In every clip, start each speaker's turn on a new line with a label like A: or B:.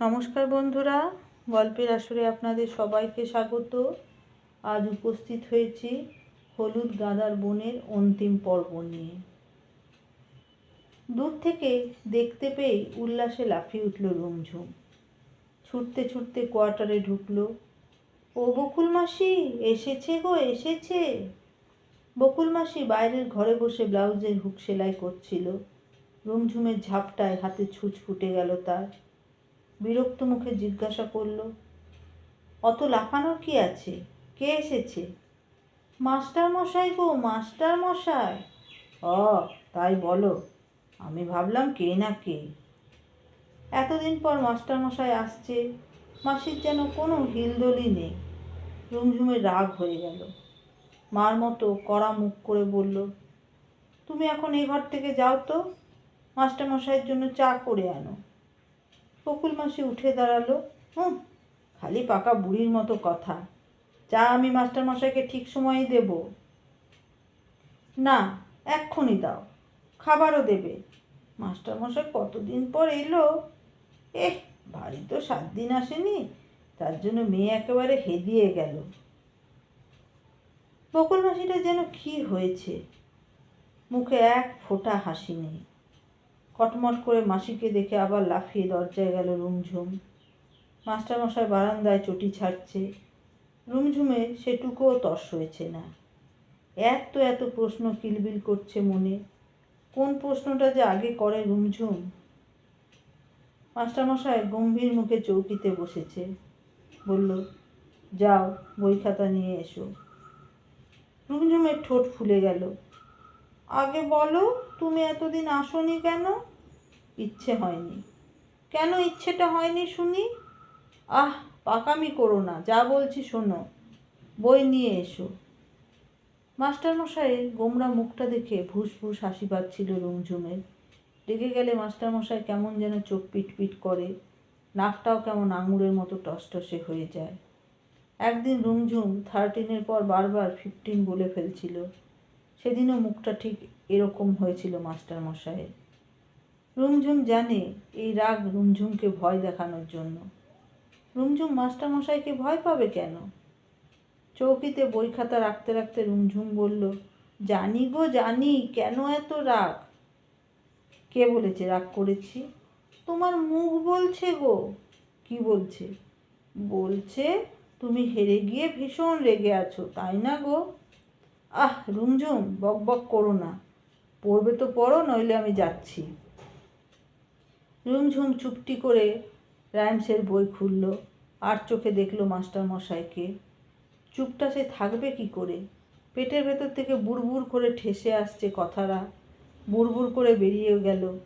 A: নমস্কার বন্ধুরা, গল্পের আসরে আপনাদের সবাইকে স্বাগত। আজ উপস্থিত হয়েছি হলুদ গাঁদার বনের অন্তিম পর্ব নিয়ে। দূর থেকে দেখতে পেয়ে উল্লাসে লাফিয়ে উঠল রুমঝুম। ছুটতে ছুটতে কোয়ার্টারে ঢুকলো। ও, বকুল মাসি, এসেছে গো, এসেছে। বকুল মাসি বাইরের ঘরে বসে ব্লাউজের হুক সেলাই করছিল। রুমঝুমের ঝাপটায় হাতে ছুঁচ ফুটে গেল তার। বিরক্ত মুখে জিজ্ঞাসা করল, অত লাফানোর কি আছে? কে এসেছে? মাস্টার মশাই গো মাস্টার মশাই ও, তাই বলো, আমি ভাবলাম কে না কে? এতদিন পর মাস্টার মশাই আসছে, মাসির যেন কোনো হিলদোলই নেই। রুমঝুমের রাগ হয়ে গেল। মার মতো কড়া মুখ করে বলল, তুমি এখন এই ঘর থেকে যাও তো মাস্টার মশাইয়ের জন্য চা করে আনো। বকুল মাসি উঠে দাঁড়াল। হুম, খালি পাকা বুড়ির মতো কথা। চা আমি মাস্টার মশাইকে ঠিক সময়ই দেব। না, এক্ষুনি দাও। খাবারও দেবে। মাস্টার মশাই কতদিন পর এলো? এহ, বাড়ি তো সাত দিন আসেনি, তার জন্য মেয়ে একেবারে হেদিয়ে গেল। বকুল মাসিটা যেন কি হয়েছে। মুখে এক ফোঁটা হাসি নেই। কটমট করে মাসিকে দেখে আবার লাফিয়ে দরজায় গেল রুমঝুম। মাস্টারমশাই বারান্দায় চটি ছাড়ছে। রুমঝুমে সেটুকুও তর্স হয়েছে না। এত এত প্রশ্ন কিলবিল করছে মনে। কোন প্রশ্নটা যে আগে করে রুমঝুম? মাস্টারমশাই গম্ভীর মুখে চৌকিতে বসেছে। বলল, যাও বই খাতা নিয়ে এসো। রুমঝুমের ঠোঁট ফুলে গেল। আগে বলো, তুমি এতদিন আসনি কেন? ইচ্ছে হয়নি। কেন ইচ্ছেটা হয়নি শুনি? আহ, পাকামি করো না, যা বলছি শোনো। বই নিয়ে এসো। মাস্টারমশাইয়ের গোমরা মুখটা দেখে ভুস ভুস হাসি পাচ্ছিল রুমঝুমের। ডেকে গেলে মাস্টারমশাই কেমন যেন চোখ পিট পিট করে, নাকটাও কেমন আঙুরের মতো টসটসে হয়ে যায়। একদিন রুমঝুম থার্টিনের পর বারবার ফিফটিন বলে ফেলছিল। সেদিনও মুখটা ঠিক এরকম হয়েছিল মাস্টার মশাইয়ের। রুমঝুম জানে এই রাগ রুমঝুমকে ভয় দেখানোর জন্য। রুমঝুম মাস্টার মশাইকে ভয় পাবে কেন? চৌকিতে বই খাতা রাখতে রাখতে রুমঝুম বলল, জানি গো, জানি, কেন এত রাগ? কে বলেছে রাগ করেছি? তোমার মুখ বলছে গো। কি বলছে? বলছে, তুমি হেরে গিয়ে ভীষণ রেগে আছো, তাই না গো? আহ, রুমঝুম, বক বক করো না। পড়বে তো পড়ো, নইলে আমি যাচ্ছি। রুমঝুম চুপটি করে রাইমসের বই খুলল, আর চোখে দেখল মাস্টার মশাইকে। চুপটা সে থাকবে কি করে? পেটের ভেতর থেকে বুড়বুড় করে ঠেসে আসছে কথারা বুড়বুড় করে বেরিয়ে গেল।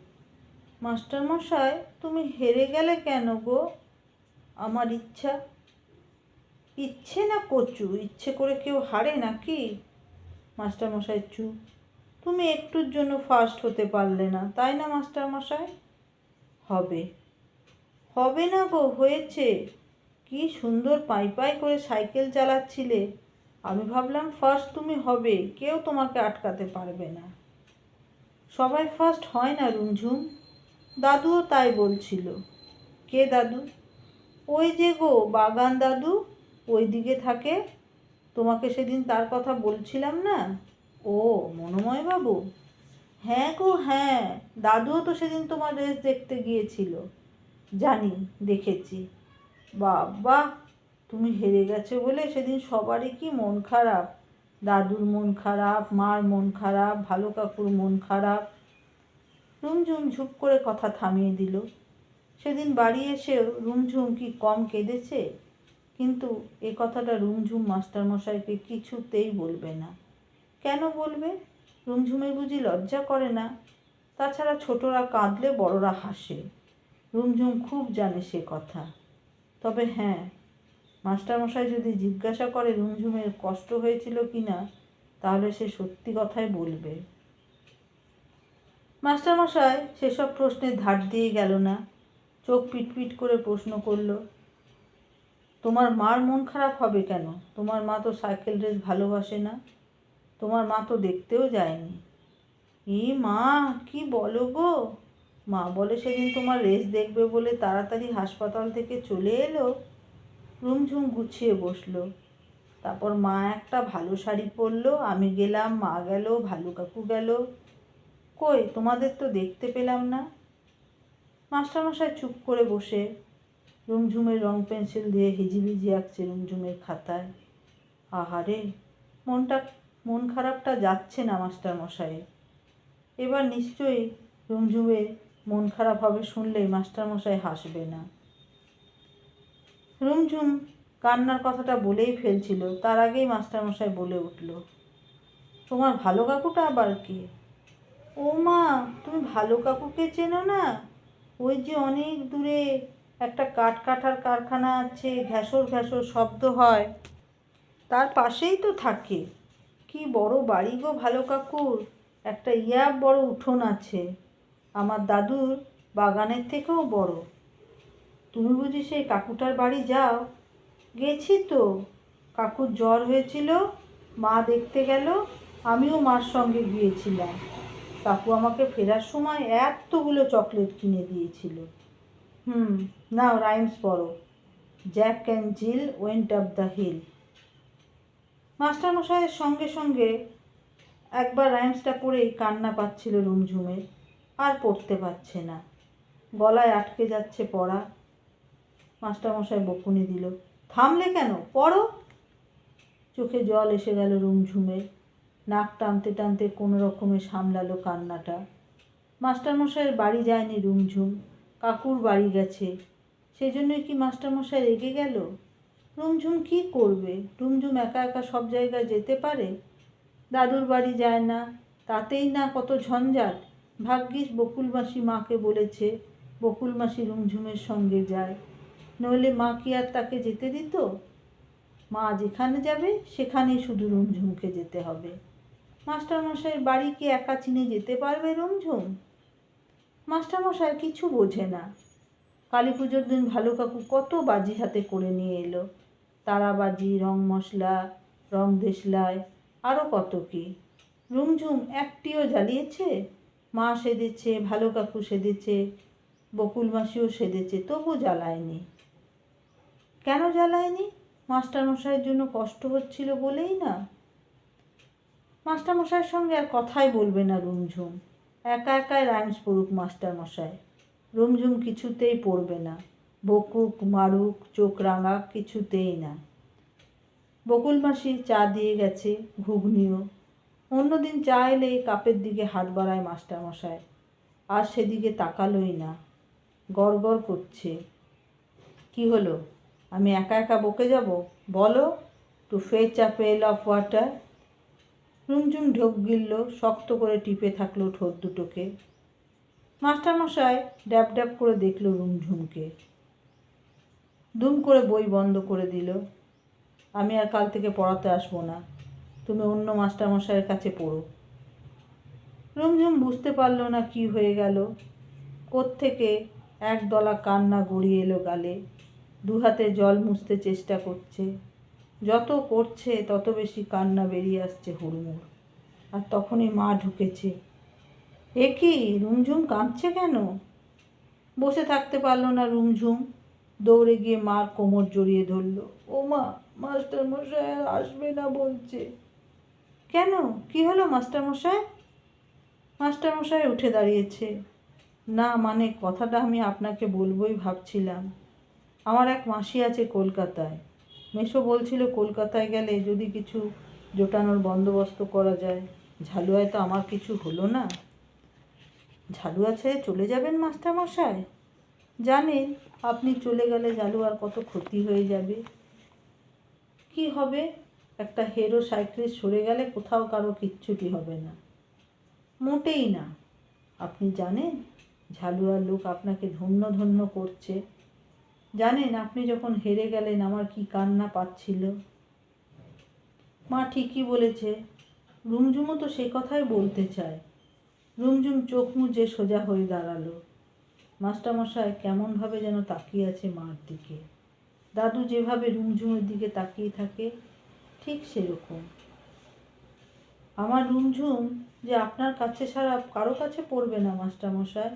A: মাস্টারমশাই তুমি হেরে গেলে কেন গো? আমার ইচ্ছা। ইচ্ছে না কচু, ইচ্ছে করে কেউ হারে নাকি? মাস্টারমশাই চুপ। তুমি একটুর জন্য ফার্স্ট হতে পারলে না, তাই না মাস্টারমশাই? হবে। হবে না গো, হয়েছে। কি সুন্দর পাই পাই করে সাইকেল চালাচ্ছিলে। আমি ভাবলাম ফার্স্ট তুমি হবে, কেউ তোমাকে আটকাতে পারবে না। সবাই ফার্স্ট হয় না, রুমঝুম। দাদুও তাই বলছিল। কে দাদু? ওই যে গো, বাগান দাদু। ওই দিকে থাকে তোমাকে সেদিন তার কথা বলছিলাম না? ও মনোময় বাবু হ্যাঁ গো হ্যাঁ দাদুও তো সেদিন তোমার রেস দেখতে গিয়েছিল। জানি, দেখেছি। বাবা, তুমি হেরে গেছো বলে সেদিন সবারই কি মন খারাপ? দাদুর মন খারাপ, মার মন খারাপ, ভালো কাকুর মন খারাপ। রুমঝুম ঝুপ করে কথা থামিয়ে দিল। সেদিন বাড়ি এসেও রুমঝুম কি কম কেঁদেছে? কিন্তু এ কথাটা রুমঝুম মাস্টারমশাইকে কিছুতেই বলবে না। কেন বলবে? রুমঝুমের বুঝি লজ্জা করে না? তাছাড়া ছোটরা কাঁদলে বড়রা হাসে। রুমঝুম খুব জানে সে কথা। তবে হ্যাঁ মাস্টারমশাই যদি জিজ্ঞাসা করে রুমঝুমের কষ্ট হয়েছিল কি না, তাহলে সে সত্যি কথাই বলবে। মাস্টারমশাই, সেসব প্রশ্নের ধার দিয়ে গেল না। চোখ পিটপিট করে প্রশ্ন করল তোমার মার মন খারাপ হবে কেন? তোমার মা তো সাইকেল রেস ভালোবাসে না। তোমার মা তো দেখতেও যায়নি। ই মা, কি বলো গো? মা বলে সেদিন তোমার রেস দেখবে বলে তাড়াতাড়ি হাসপাতাল থেকে চলে এলো। রুমঝুম গুছিয়ে বসল। তারপর মা একটা ভালো শাড়ি পরলো। আমি গেলাম, মা গেল, ভালো কাকু গেল। কই, তোমাদের তো দেখতে পেলাম না। মাস্টারমশাই চুপ করে বসে। রুমঝুমের রং পেন্সিল দিয়ে হিজিবিজি আঁকছে রুমঝুমের খাতায়। আহারে, মনটা, মন খারাপটা যাচ্ছে না মাস্টারমশাইয়ের এবার নিশ্চয়ই রুমঝুমের মন খারাপ হবে শুনলেই মাস্টারমশাই হাসবে না। রুমঝুম কান্নার কথাটা বলেই ফেলছিল, তার আগেই মাস্টারমশাই বলে উঠল, তোমার ভালো কাকুটা আবার কে? ও মা, তুমি ভালো কাকুকে চেনো না? ওই যে অনেক দূরে একটা কাঠ কাটার কারখানা আছে, ঘ্যাসর ঘ্যাসর শব্দ হয়। তার পাশেই তো থাকে। কি বড় বাড়ি গো ভালো কাকুর। একটা ইয়া বড় উঠোন আছে। আমার দাদুর বাগানের থেকেও বড়। তুমি বুঝি সেই কাকুটার বাড়ি যাও? গেছি তো। কাকুর জ্বর হয়েছিল, মা দেখতে গেল, আমিও মার সঙ্গে গিয়েছিলাম। কাকু আমাকে ফেরার সময় এতগুলো চকলেট কিনে দিয়েছিল। হুম, নাও রাইমস পড়ো। Jack and Jill went up the hill মাস্টারমশাইয়ের সঙ্গে সঙ্গে একবার রাইমসটা পড়েই কান্না পাচ্ছিল রুমঝুমের আর পড়তে পারছে না। গলায় আটকে যাচ্ছে পড়া। মাস্টারমশাই বকুনি দিল, থামলে কেন? পড়ো। চোখে জল এসে গেল রুমঝুমের নাক টানতে টানতে কোনো রকমে সামলালো কান্নাটা। মাস্টারমশাইয়ের বাড়ি যায়নি রুমঝুম। কাকুর বাড়ি গেছে। সেই জন্যই কি মাস্টারমশাই রেগে গেল? রুমঝুম কি করবে? রুমঝুম একা একা সব জায়গায় যেতে পারে? দাদুর বাড়ি যায় না, তাতেই না কত ঝঞ্ঝাট। ভাগ্যিস বকুল মাসি মাকে বলেছে, বকুল মাসি রুমঝুমের সঙ্গে যায়। নইলে মা কি আর তাকে যেতে দিত? মা যেখানে যাবে, সেখানেই শুধু রুমঝুমকে যেতে হবে। মাস্টারমশাইয়ের বাড়ি কি একা চিনে যেতে পারবে রুমঝুম? মাস্টারমশাই কিছু বোঝে না। কালী পুজোর দিন ভালো কাকু কত বাজি হাতে করে নিয়ে এলো। তারাবাজি, রং মশলা, রং দেশলাই আরও কত কি। রুমঝুম একটিও জ্বালিয়েছে? মা সেদেছে ভালো কাকু সেদেছে বকুল মাসিও সেদেছে তবু জ্বালায়নি। কেন জ্বালায়নি? মাস্টারমশাইয়ের জন্য কষ্ট হচ্ছিল বলেই না। মাস্টারমশাইয়ের সঙ্গে আর কথাই বলবে না রুমঝুম। একা একাই রাইমস পড়ুক মাস্টারমশাই রুমঝুম কিছুতেই পড়বে না। বকুক, মারুক, চোখ রাঙা কিছুতেই না। বকুল মাসি চা দিয়ে গেছে, ঘুগনিও। অন্যদিন চা এলেই কাপের দিকে হাত বাড়ায় মাস্টারমশাই আর সেদিকে তাকালোই না। গড় করছে। কি হলো? আমি একা একা বকে যাব? বলো? টু ফেচ আ পেল অফ ওয়াটার রুমঝুম ঢোক গিলল, শক্ত করে টিপে থাকল ঠোঁট দুটোকে। মাস্টারমশাই ড্যাব ড্যাব করে দেখল রুমঝুমকে দুম করে বই বন্ধ করে দিল। আমি আর কাল থেকে পড়াতে আসব না, তুমি অন্য মাস্টারমশাইয়ের কাছে পড়ো। রুমঝুম বুঝতে পারল না কি হয়ে গেল। কোত্থেকে একদলা কান্না গড়িয়ে এলো গালে। দু হাতে জল মুছতে চেষ্টা করছে। যত করছে, তত বেশি কান্না বেরিয়ে আসছে হুড়মুড়। আর তখনই মা ঢুকেছে। এ কি, রুমঝুম কাঁদছে কেন? বসে থাকতে পারল না রুমঝুম। দৌড়ে গিয়ে মার কোমর জড়িয়ে ধরলো। ও মা মাস্টার মশাই আসবে না বলছে। কেন? কি হলো মাস্টার মশাই মাস্টার মশাই উঠে দাঁড়িয়েছে। না মানে কথাটা আমি আপনাকে বলবোই ভাবছিলাম। আমার এক মাসি আছে কলকাতায়। মেশো বলছিল, কলকাতায় গেলে যদি কিছু জোটানোর বন্দোবস্ত করা যায়, ঝালুয়ায় তো আমার কিছু হলো না। ঝালুয়া ছেড়ে চলে যাবেন মাস্টারমশাই? জানেন আপনি চলে গেলে ঝালুয়ার কত ক্ষতি হয়ে যাবে। কি হবে? একটা হেরো সাইক্লিস্ট সরে গেলে কোথাও কারও কিচ্ছুটি হবে না। মোটেই না। আপনি জানেন, ঝালুয়ার লোক আপনাকে ধন্য ধন্য করছে। জানেন, আপনি যখন হেরে গেলেন, আমার কি কান্না পাচ্ছিল? মা ঠিকই বলেছে রুমঝুমও তো সে কথাই বলতে চায়। রুমঝুম চোখ মুজে সোজা হয়ে দাঁড়াল। মাস্টারমশাই কেমনভাবে যেন তাকিয়ে আছে মার দিকে। দাদু যেভাবে রুমঝুমের দিকে তাকিয়ে থাকে, ঠিক সেরকম। আমার রুমঝুম যে আপনার কাছে ছাড়া কারও কাছে পড়বে না মাস্টারমশাই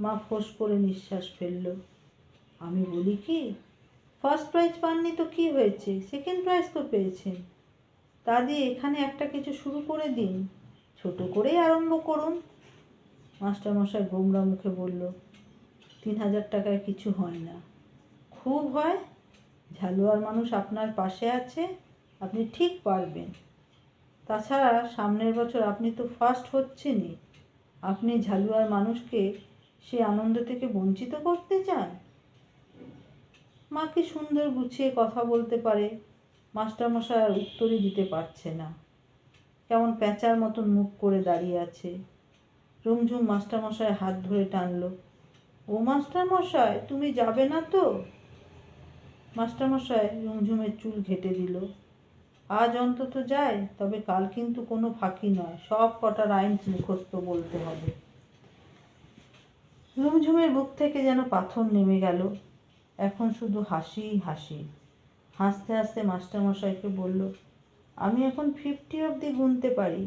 A: মা ফোঁস করে নিঃশ্বাস ফেলল। আমি বলি কি ফার্স্ট প্রাইজ পাননি তো কি হয়েছে? সেকেন্ড প্রাইজ তো পেয়েছেন তা দিয়ে এখানে একটা কিছু শুরু করে দিন। ছোট করেই আরম্ভ করুন। মাস্টারমশাই গোমরা মুখে বলল, তিন হাজার টাকায় কিছু হয় না। খুব হয়। ঝালুয়ার মানুষ আপনার পাশে আছে, আপনি ঠিক পারবেন। তাছাড়া সামনের বছর আপনি তো ফার্স্ট হচ্ছেনই। আপনি ঝালুয়ার মানুষকে সে আনন্দ থেকে বঞ্চিত করতে চান? মা কি সুন্দর গুছিয়ে কথা বলতে পারে? মাস্টারমশাই আর উত্তরই দিতে পারছে না। কেমন প্যাঁচার মতন মুখ করে দাঁড়িয়ে আছে। রুমঝুম মাস্টারমশাই হাত ধরে টানল, ও মাস্টারমশাই, তুমি যাবে না তো? মাস্টারমশাই রুমঝুমের চুল ঘেটে দিল, আজ অন্তত যায় তবে কাল কিন্তু কোনো ফাঁকি নয়, সব কটা রাইমস মুখস্থ বলতে হবে। রুমঝুমের বুক থেকে যেন পাথর নেমে গেল এখন শুধু হাসিই হাসি। হাসতে হাসতে মাস্টারমশাইকে বলল, আমি এখন ফিফটি অবধি গুনতে পারি।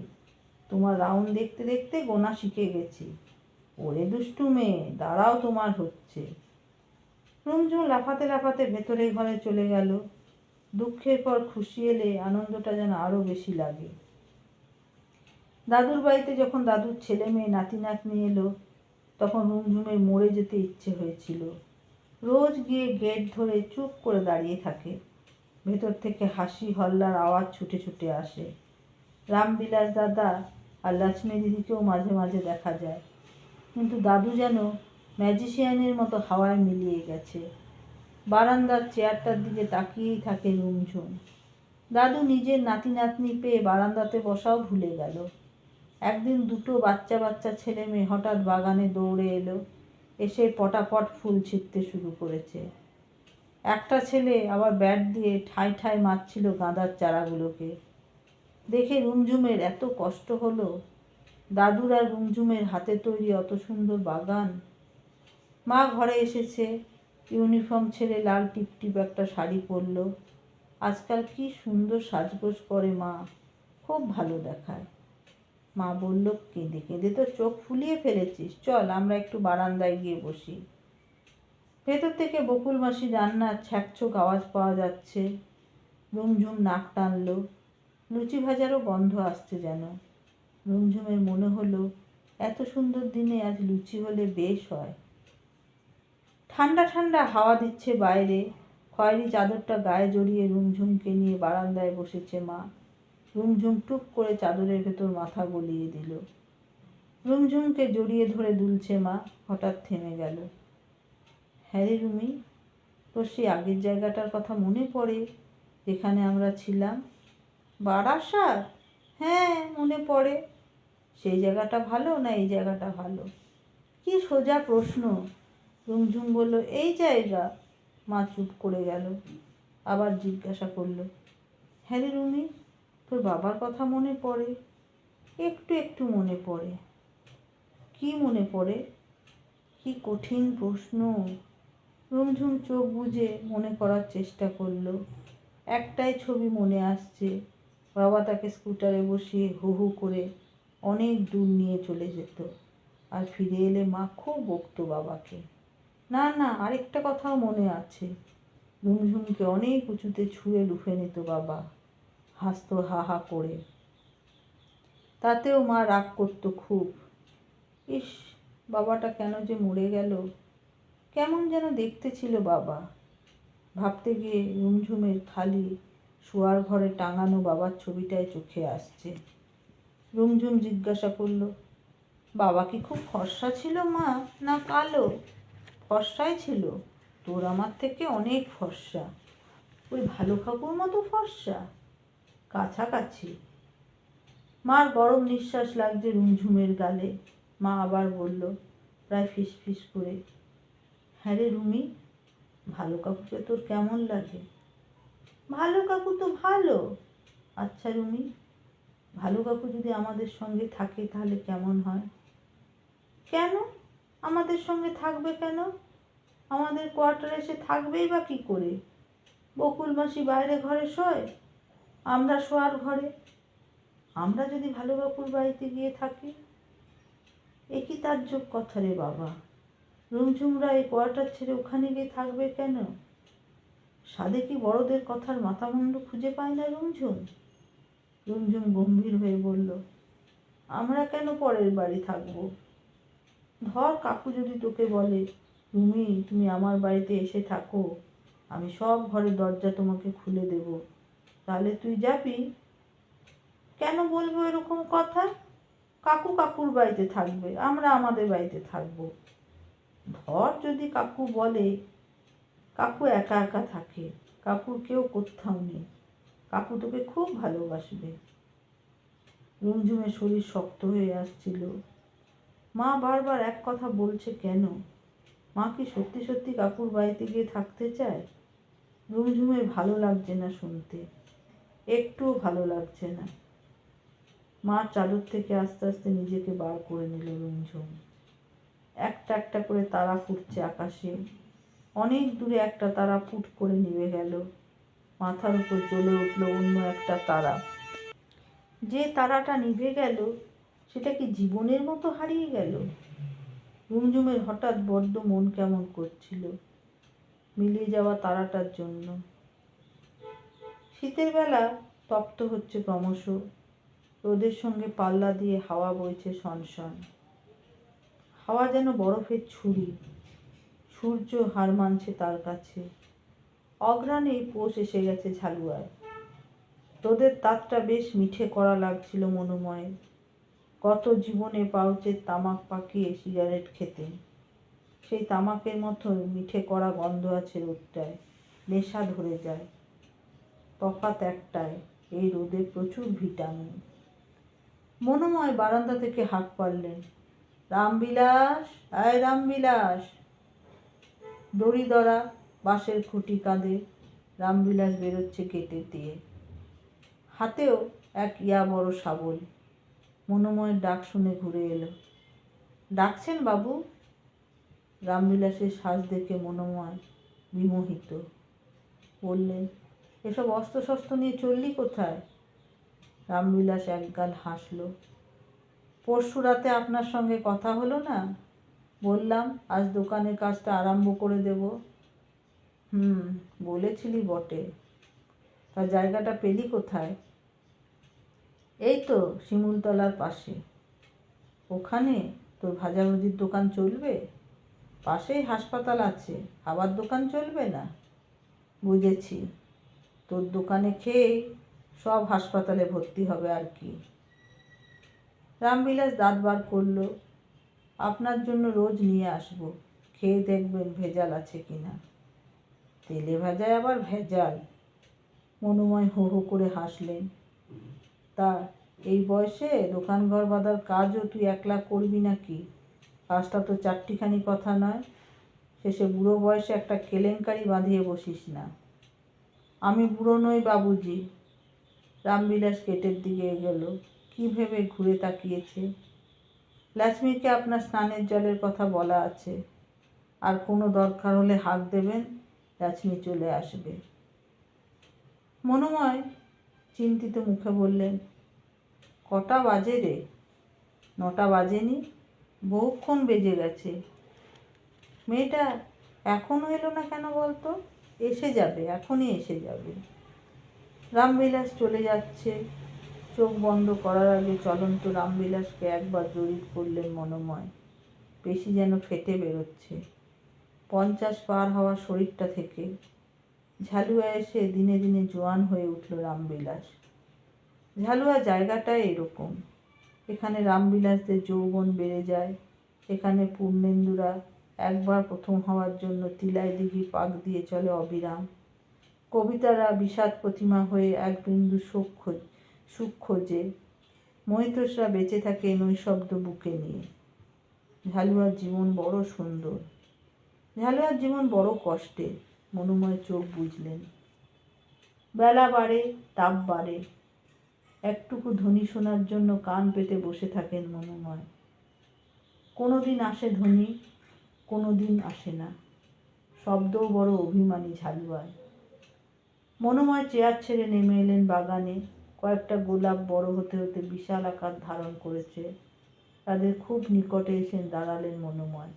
A: তোমার রাউন্ড দেখতে দেখতে গোনা শিখে গেছি। ওরে দুষ্টু মেয়ে, দাঁড়াও তোমার হচ্ছে। রুমঝুম লাফাতে লাফাতে ভেতরের ঘরে চলে গেল। দুঃখের পর খুশি এলে আনন্দটা যেন আরও বেশি লাগে। দাদুর বাড়িতে যখন দাদুর ছেলে মেয়ে নাতি নাতনি এলো, তখন রুমঝুমের মরে যেতে ইচ্ছে হয়েছিল। রোজ গিয়ে গেট ধরে চুপ করে দাঁড়িয়ে থাকে। ভেতর থেকে হাসি, হল্লার আওয়াজ ছুটে ছুটে আসে। রামবিলাস দাদা আর লক্ষ্মী দিদিকেও মাঝে মাঝে দেখা যায়। কিন্তু দাদু যেন ম্যাজিশিয়ানের মতো হাওয়ায় মিলিয়ে গেছে। বারান্দার চেয়ারটার দিকে তাকিয়েই থাকে রুমঝুম দাদু নিজের নাতি নাতনি পেয়ে বারান্দাতে বসাও ভুলে গেল। একদিন দুটো বাচ্চা বাচ্চা ছেলে মেয়ে হঠাৎ বাগানে দৌড়ে এলো। এসে পটাপট ফুল ছিঁড়তে শুরু করেছে। একটা ছেলে আবার ব্যাট দিয়ে ঠাই ঠাই মারছিল গাঁদার চারাগুলোকে। দেখে রুমঝুমের এত কষ্ট হলো। দাদুর আর রুমঝুমের হাতে তৈরি অত সুন্দর বাগান। মা ঘরে এসেছে, ইউনিফর্ম ছেড়ে লাল টিপটিপ একটা শাড়ি পরলো। আজকাল কি সুন্দর সাজগোজ করে মা, খুব ভালো দেখায়। মা বলল, কেঁদে কেঁদে তো চোখ ফুলিয়ে ফেলেছিস। চল, আমরা একটু বারান্দায় গিয়ে বসি। ভেতর থেকে বকুল মাসি রান্নার ছ্যাকছোক আওয়াজ পাওয়া যাচ্ছে। রুমঝুম নাক টানলো। লুচি ভাজারও গন্ধ আসছে যেন। রুমঝুমের মনে হলো, এত সুন্দর দিনে আজ লুচি হলে বেশ হয়। ঠান্ডা ঠান্ডা হাওয়া দিচ্ছে বাইরে। খয়েরি চাদরটা গায়ে জড়িয়ে রুমঝুমকে নিয়ে বারান্দায় বসেছে মা। রুমঝুম টুক করে চাদরের ভেতর মাথা গলিয়ে দিল। রুমঝুমকে জড়িয়ে ধরে দুলছে মা, হঠাৎ থেমে গেল। হ্যারি রুমি, তোর সেই আগের জায়গাটার কথা মনে পড়ে যেখানে আমরা ছিলাম? বারাসাত হ্যাঁ মনে পড়ে। সেই জায়গাটা ভালো না এই জায়গাটা ভালো? কি সোজা প্রশ্ন। রুমঝুম বলল, এই জায়গা। মা চুপ করে গেল। আবার জিজ্ঞাসা করল, হ্যারি রুমি তোর বাবার কথা মনে পড়ে? একটু একটু মনে পড়ে। কি মনে পড়ে? কি কঠিন প্রশ্ন। রুমঝুম চোখ বুজে মনে করার চেষ্টা করল। একটাই ছবি মনে আসছে। বাবা তাকে স্কুটারে বসিয়ে হু হু করে অনেক দূর নিয়ে চলে যেত আর ফিরে এলে মা খুব বকতো বাবাকে। না না, আরেকটা কথাও মনে আছে। ঝুমঝুমকে অনেক উঁচুতে ছুঁয়ে লুফে নিত বাবা। হাসতো হা হা করে। তাতেও মা রাগ করতো খুব। ইস, বাবাটা কেন যে মরে গেল? কেমন যেন দেখতে ছিল বাবা। ভাবতে গিয়ে রুমঝুমের খালি শোয়ার ঘরে টাঙানো বাবার ছবিটাই চোখে আসছে। রুমঝুম জিজ্ঞাসা করল, বাবা কি খুব ফর্সা ছিল মা, না কালো? ফর্সাই ছিল। তোর আমার থেকে অনেক ফর্সা। ওই ভালো কাকুর মতো ফর্সা। কাছাকাছি। মার গরম নিঃশ্বাস লাগছে রুমঝুমের গালে। মা আবার বলল, প্রায় ফিস ফিস করে হ্যাঁ রে রুমি, ভালো কাকুকে তোর কেমন লাগে? ভালো কাকু তো ভালো। আচ্ছা রুমি, ভালো কাকু যদি আমাদের সঙ্গে থাকে তাহলে কেমন হয়? কেন? আমাদের সঙ্গে থাকবে কেন? আমাদের কোয়ার্টারে এসে থাকবেই বা কী করে? বকুল মাসি বাইরে ঘরে শোয়? আমরা শোয়ার ঘরে, আমরা যদি ভালো বাকুর বাড়িতে গিয়ে থাকি একই তার যোগ কথা রে বাবা? রুমঝুমরা এই কোয়ার্টার ছেড়ে ওখানে গিয়ে থাকবে কেন? সাদে কি বড়দের কথার মাথামুন্ড খুঁজে পায় না রুমঝুম? রুমঝুম গম্ভীর হয়ে বলল, আমরা কেন পরের বাড়ি থাকব? ধর কাকু যদি তোকে বলে তুমি তুমি আমার বাড়িতে এসে থাকো, আমি সব ঘরের দরজা তোমাকে খুলে দেব। তাহলে তুই যাবি? কেন বলব এরকম কথা? কাকু কাকুর বাড়িতে থাকবে, আমরা আমাদের বাড়িতে থাকব। ধর যদি কাকু বলে, কাকু একা একা থাকে, কাকুর কেউ কোথাও নেই, কাকু তোকে খুব ভালোবাসবে। রুমঝুমের শরীর শক্ত হয়ে আসছিল। মা বারবার এক কথা বলছে, কেন? মা কি সত্যি সত্যি কাকুর বাড়িতে গিয়ে থাকতে চায়? রুমঝুমের ভালো লাগছে না শুনতে। একটুও ভালো লাগছে না। মা চাদর থেকে আস্তে আস্তে নিজেকে বার করে নিল রুমঝুম। একটা একটা করে তারা ফুটছে আকাশে। অনেক দূরে একটা তারা ফুট করে নিভে গেল। মাথার উপর জ্বলে উঠল অন্য একটা তারা। যে তারাটা নিভে গেল, সেটা কি জীবনের মতো হারিয়ে গেল? রুমঝুমের হঠাৎ বড্ড মন কেমন করছিল। মিলিয়ে যাওয়া তারাটার জন্য। শীতের বেলা তপ্ত হচ্ছে ক্রমশ। রোদের সঙ্গে পাল্লা দিয়ে হাওয়া বইছে সনসন। হাওয়া যেন বরফের ছুরি। সূর্য হার মানছে তার কাছে। অঘ্রাণে পোষ এসে গেছে ঝালুয়ায়। রোদের তাতটা বেশ মিঠে করা লাগছিল মনোময়ের গত জীবনে পাউচের তামাক পাকিয়ে সিগারেট খেতেন সেই তামাকের মতো মিঠে করা গন্ধ আছে রোদটায়। নেশা ধরে যায়। তফাৎ একটাই, এই রোদে প্রচুর ভিটামিন। মনোময় বারান্দা থেকে হাঁক পারলেন রামবিলাস, আয় রামবিলাস। দড়ি দড়া বাঁশের খুঁটি কাঁধে রামবিলাস বেরোচ্ছে কেটে দিয়ে। হাতেও এক ইয়া বড় শাবল। মনোময়ের ডাক শুনে ঘুরে এলো। ডাকছেন বাবু? রামবিলাসের শ্বাস দেখে মনোময় বিমোহিত। বললেন এসব অস্ত্র শস্ত্র নিয়ে চললি কোথায়? রামবিলাস একগাল হাসলো। পরশু রাতে আপনার সঙ্গে কথা হলো না? বললাম, আজ দোকানের কাজটা আরম্ভ করে দেব। হুম, বলেছিলি বটে। তা জায়গাটা পেলি কোথায়? এই তো, শিমুলতলার পাশে। ওখানে তোর ভাজাভুজির দোকান চলবে? পাশেই হাসপাতাল আছে। খাবার দোকান চলবে না? বুঝেছি। তোর দোকানে খেয়েই সব হাসপাতালে ভর্তি হবে আর কি। রামবিলাস দাঁত বার করল, আপনার জন্য রোজ নিয়ে আসব, খেয়ে দেখবেন ভেজাল আছে কি না তেলে ভাজায় আবার ভেজাল। মনোময় হো হো করে হাসলেন। তা, এই বয়সে দোকান ঘর বাঁধার কাজও তুই একলা করবি নাকি? কাজটা তো চারটিখানি কথা নয়, শেষে বুড়ো বয়সে একটা কেলেঙ্কারি বাঁধিয়ে বসিস না। আমি বুড়ো নই বাবুজি। রামবিলাস গেটের দিকে গেল কি ভেবে ঘুরে তাকিয়েছে? লক্ষ্মীকে আপনার স্নানের জলের কথা বলা আছে। আর কোনো দরকার হলে হাঁক দেবেন লক্ষ্মী চলে আসবে। মনোময় চিন্তিত মুখে বললেন, কটা বাজে রে? নটা বাজেনি? বহুক্ষণ বেজে গেছে। মেয়েটা এখনও এলো না কেন বলতো? এসে যাবে, এখনই এসে যাবে। রামবিলাস চলে যাচ্ছে। চোখ বন্ধ করার আগে চলন্ত রামবিলাসকে একবার জড়িত করলেন মনোময়। পেশি যেন ফেটে বেরোচ্ছে। পঞ্চাশ পার হওয়া শরীরটা থেকে ঝালুয়া এসে দিনে দিনে জোয়ান হয়ে উঠল রামবিলাস ঝালুয়া জায়গাটাই এরকম। এখানে রামবিলাসদের যৌবন বেড়ে যায়। এখানে পূর্ণেন্দুরা একবার প্রথম হওয়ার জন্য তিলাই দিঘি পাক দিয়ে চলে অবিরাম। কবিতারা বিষাদ প্রতিমা হয়ে এক বিন্দু সুখ খোঁজ, সুখ খোঁজে। মহিতোষরা বেঁচে থাকে নৈশব্দ বুকে নিয়ে। ঝালুয়ার জীবন বড় সুন্দর। ঝালুয়ার জীবন বড় কষ্টে মনোময় চোখ বুঝলেন। বেলা বাড়ে, তাপ বাড়ে। একটুকু ধ্বনি শোনার জন্য কান পেতে বসে থাকেন মনোময়। কোনো দিন আসে ধ্বনি কোনো দিন আসে না। শব্দও বড় অভিমানী ঝালুয়ায় মনোময় চেয়ার ছেড়ে নেমে এলেন বাগানে। কয়েকটা গোলাপ বড় হতে হতে বিশাল আকার ধারণ করেছে। তাদের খুব নিকটে এসে দাঁড়ালেন মনোময়।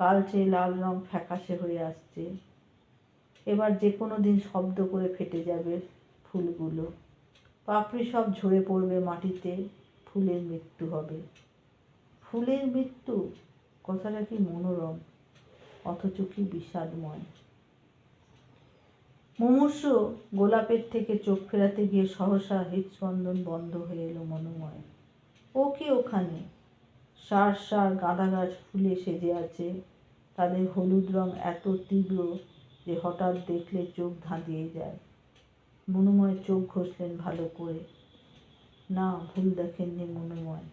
A: কালচে লাল রং ফ্যাকাশে হয়ে আসছে, এবার যে কোনো দিন শব্দ করে ফেটে যাবে ফুলগুলো। পাপড়ি সব ঝরে পড়বে মাটিতে, ফুলের মৃত্যু হবে। ফুলের মৃত্যু? কথাটা কি মনোরম অথচ কি বিষাদময়। মুমূর্ষ গোলাপের থেকে চোখ ফেরাতে গিয়ে সহসা হৃদস্পন্দন বন্ধ হয়ে এলো মনোময়। ও কি ওখানে? সার সার গাঁদা গাছ ফুলে সেজে আছে। তাদের হলুদ রং এত তীব্র যে হঠাৎ দেখলে চোখ ধাঁধিয়ে যায়। মনোময় চোখ ঘষলেন ভালো করে। না, ভুল দেখেননি মনোময়।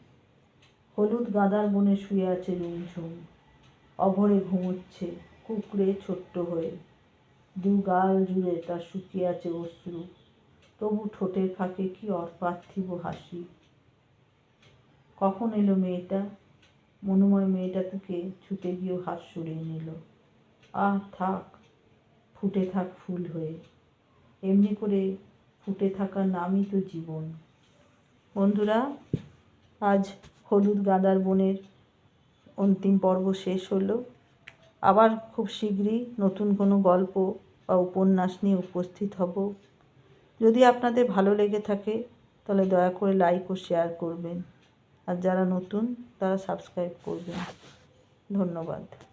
A: হলুদ গাঁদার বনে শুয়ে আছে রুমঝুম অভরে ঘুমোচ্ছে কুকড়ে ছোট্ট হয়ে। দু গাল জুড়ে তার শুকিয়ে আছে অশ্রু। তবু ঠোঁটের ফাঁকে কি অপার্থিব হাসি। কখন এলো মেয়েটা? মনোময় মেয়েটা থেকে ছুটে গিয়েও হাত সরিয়ে নিল। আহ, থাক, ফুটে থাক ফুল হয়ে। এমনি করে ফুটে থাকার নামই তো জীবন। বন্ধুরা, আজ হলুদ গাঁদার বনের অন্তিম পর্ব শেষ হলো। আবার খুব শীঘ্রই নতুন কোনো গল্প বা উপন্যাস নিয়ে উপস্থিত হব। যদি আপনাদের ভালো লেগে থাকে, তাহলে দয়া করে লাইক ও শেয়ার করবেন। আর যারা নতুন, তারা সাবস্ক্রাইব করবেন। ধন্যবাদ।